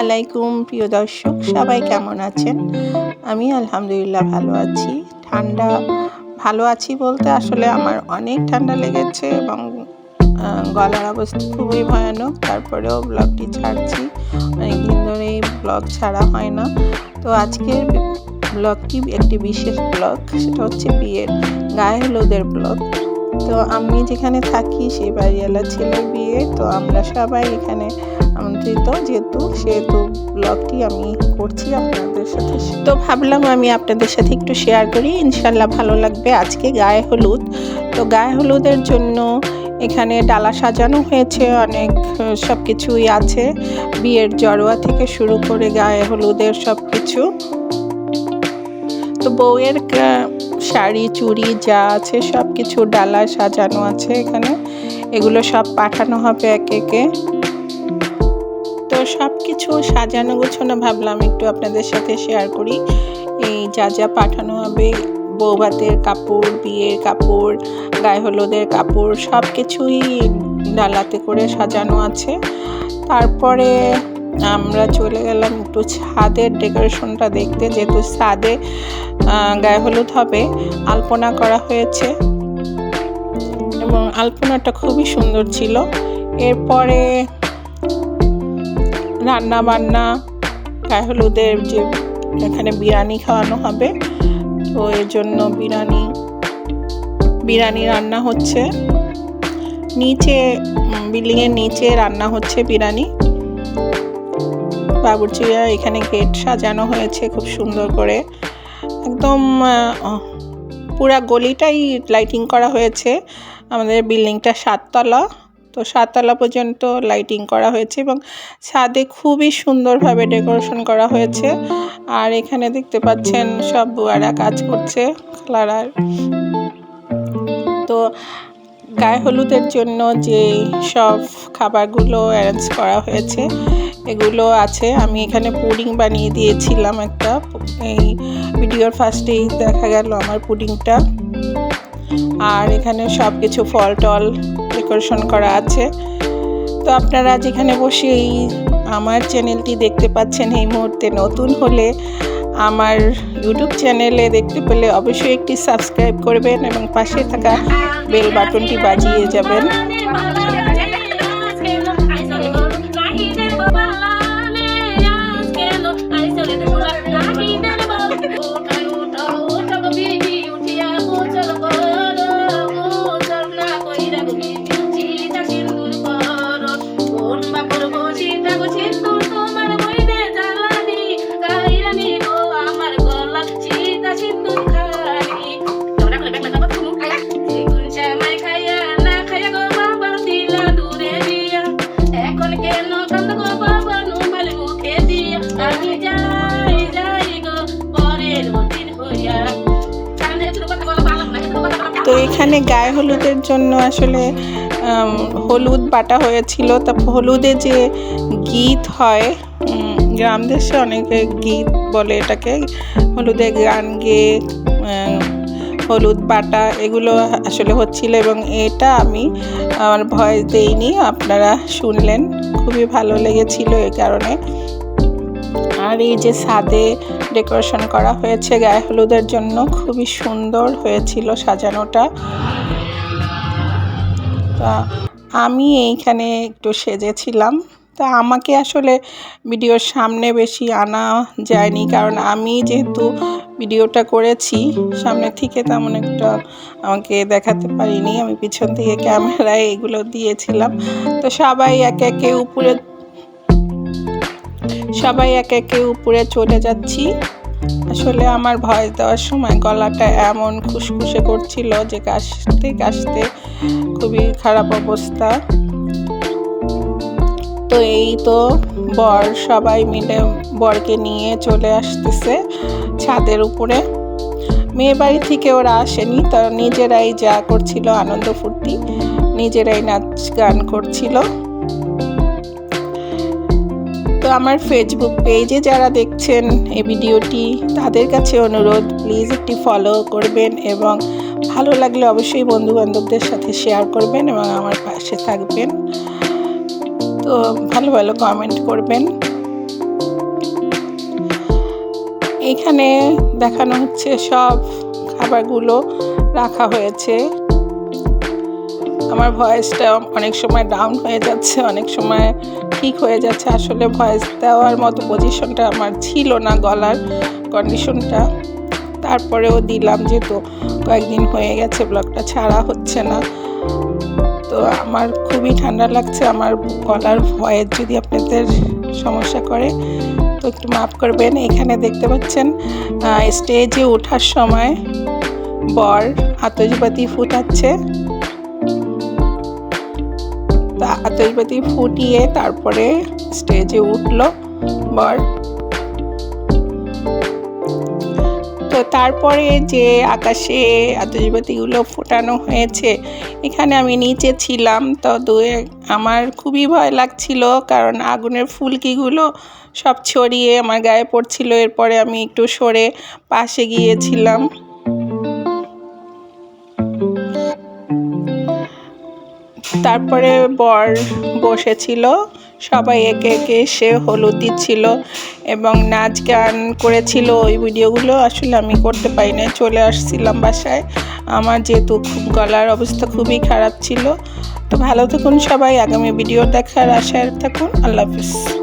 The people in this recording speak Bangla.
আলাইকুম, প্রিয় দর্শক, সবাই কেমন আছেন? আমি আলহামদুলিল্লাহ ভালো আছি। ঠান্ডা, ভালো আছি বলতে আসলে আমার অনেক ঠান্ডা লেগেছে এবং গলার অবস্থা খুবই ভয়ানক। তারপরেও ব্লগটি ছাড়ছি। অনেকদিন ধরে এই ব্লগ ছাড়া হয় না। তো আজকের ব্লগটি একটি বিশেষ ব্লগ সেটা হচ্ছে বিয়ের গায়ে হলুদের ব্লগ তো আমি যেখানে থাকি সেই বাড়িওয়ালা ছেলের বিয়ে, তো আমরা সবাই এখানে আমন্ত্রিত। যেহেতু, সেহেতু ব্লগটি আমি করছি আপনাদের সাথে। তো ভাবলাম আমি আপনাদের সাথে একটু শেয়ার করি। ইনশাল্লাহ ভালো লাগবে। আজকে গায়ে হলুদ। তো গায়ে হলুদের জন্য এখানে ডালা সাজানো হয়েছে। অনেক সব কিছুই আছে। বিয়ের জড়োয়া থেকে শুরু করে গায়ে হলুদের সব কিছু তো বউয়ের শাড়ি, চুড়ি যা আছে সব কিছু, ডালা সাজানো আছে এখানে। এগুলো সব পাঠানো হবে একে একে। তো সব কিছু সাজানো গোছানো ভাবলাম একটু আপনাদের সাথে শেয়ার করি। এই যা যা পাঠানো হবে, বৌভাতের কাপড়, বিয়ের কাপড়, গায়ে হলুদের কাপড়, সব কিছুই ডালাতে করে সাজানো আছে। তারপরে আমরা চলে গেলাম একটু ছাদের ডেকোরেশনটা দেখতে, যেহেতু ছাদে গায়ে হলুদ হবে, আলপনা করা হয়েছে। এবং আলপনাটা খুবই সুন্দর ছিল। এরপরে রান্না বান্না গায়ে হলুদের যে এখানে বিরিয়ানি খাওয়ানো হবে, তো এর জন্য বিরিয়ানি বিরিয়ানি রান্না হচ্ছে। নিচে বিল্ডিংয়ের নিচে রান্না হচ্ছে বিরিয়ানি। বাবুর্চিরা এখানে গেট সাজানো হয়েছে খুব সুন্দর করে। একদম পুরা গলিটাই লাইটিং করা হয়েছে। আমাদের বিল্ডিংটা সাততলা, তো সাততলা পর্যন্ত লাইটিং করা হয়েছে এবং ছাদে খুবই সুন্দরভাবে ডেকোরেশন করা হয়েছে। আর এখানে দেখতে পাচ্ছেন সব বুয়ারা কাজ করছে কালার তো গায়ে হলুদের জন্য যে সব খাবারগুলো অ্যারেঞ্জ করা হয়েছে এগুলো আছে। আমি এখানে পুডিং বানিয়ে দিয়েছিলাম একটা। এই ভিডিওর ফার্স্টেই দেখা গেল আমার পুডিংটা। আর এখানে সব কিছু ফল টল ডেকোরেশন করা আছে। তো আপনারা যেখানে বসে এই আমার চ্যানেলটি দেখতে পাচ্ছেন এই মুহূর্তে নতুন হলে আমার ইউটিউব চ্যানেলে দেখতে পেলে অবশ্যই একটি সাবস্ক্রাইব করবেন এবং পাশে থাকা বেল বাটনটি বাজিয়ে যাবেন। তো এখানে গায়ে হলুদের জন্য আসলে হলুদ বাটা হয়েছিল। তা হলুদে যে গীত হয় গ্রাম দেশে অনেকে গীত বলে এটাকে। হলুদে গান গেয়ে হলুদ বাটা এগুলো আসলে হচ্ছিল এবং এটা আমি আমার ভয়েস দেইনি, আপনারা শুনলেন। খুবই ভালো লেগেছিল এই কারণে। আর এই যে ছাদে ডেকোরেশন করা হয়েছে, গায়ে হলুদের জন্য খুবই সুন্দর হয়েছিল সাজানোটা। তা আমি এইখানে একটু সেজেছিলাম। তা আমাকে আসলে ভিডিওর সামনে বেশি আনা যায়নি, কারণ আমি যেহেতু ভিডিওটা করেছি, সামনে থেকে তেমন একটা আমাকে দেখাতে পারিনি। আমি পিছন থেকে ক্যামেরায় এগুলো দিয়েছিলাম। তো সবাই একে একে উপরে সবাই একে একে উপরে চলে যাচ্ছি। আসলে আমার ভয়েস দেওয়ার সময় গলাটা এমন খুসখুসে করছিল যে কাশতে কাশতে খুবই খারাপ অবস্থা। তো এই তো বর সবাই মিলে বরকে নিয়ে চলে আসতেছে ছাদের উপরে। মেয়ে বাড়ি থেকে ওরা আসেনি, তারা নিজেরাই যা করছিল আনন্দ ফুর্তি, নিজেরাই নাচ গান করছিল। আমার ফেসবুক পেজে যারা দেখছেন এই ভিডিওটি, তাদের কাছে অনুরোধ প্লিজ একটি ফলো করবেন এবং ভালো লাগলে অবশ্যই বন্ধুবান্ধবদের সাথে শেয়ার করবেন এবং আমার পাশে থাকবেন। তো ভালো ভালো কমেন্ট করবেন। এখানে দেখানো হচ্ছে সব খাবারগুলো রাখা হয়েছে। আমার ভয়েসটা অনেক সময় ডাউন হয়ে যাচ্ছে, অনেক সময় ঠিক হয়ে যাচ্ছে। আসলে ভয়েস দেওয়ার মতো পজিশনটা আমার ছিল না গলার কন্ডিশনটা তারপরেও দিলাম যেহেতু কয়েকদিন হয়ে গেছে ব্লগটা ছাড়া হচ্ছে না। তো আমার খুবই ঠান্ডা লাগছে, আমার গলার ভয়েস যদি আপনাদের সমস্যা করে, তো একটু মাফ করবেন। এখানে দেখতে পাচ্ছেন স্টেজে ওঠার সময় বর আতশবাতি ফুটাচ্ছে। আতশবাতি ফুটিয়ে তারপরে স্টেজে উঠল, বর। তো তারপরে যে আকাশে আতশবাতিগুলো ফোটানো হয়েছে, এখানে আমি নিচে ছিলাম। তো দুয়ে আমার খুবই ভয় লাগছিল, কারণ আগুনের ফুলকিগুলো সব ছড়িয়ে আমার গায়ে পড়ছিল। এরপরে আমি একটু সরে পাশে গিয়েছিলাম। তারপরে বর বসেছিল। সবাই একে একে এসে হলুদ দিচ্ছিল এবং নাচ গান করেছিল ওই ভিডিওগুলো। আসলে আমি করতে পারি না চলে আসছিলাম বাসায়। আমার যেহেতু গলার অবস্থা খুবই খারাপ ছিল। তো ভালো থাকুন সবাই, আগামী ভিডিও দেখার আশায় থাকুন। আল্লাহ হাফিজ।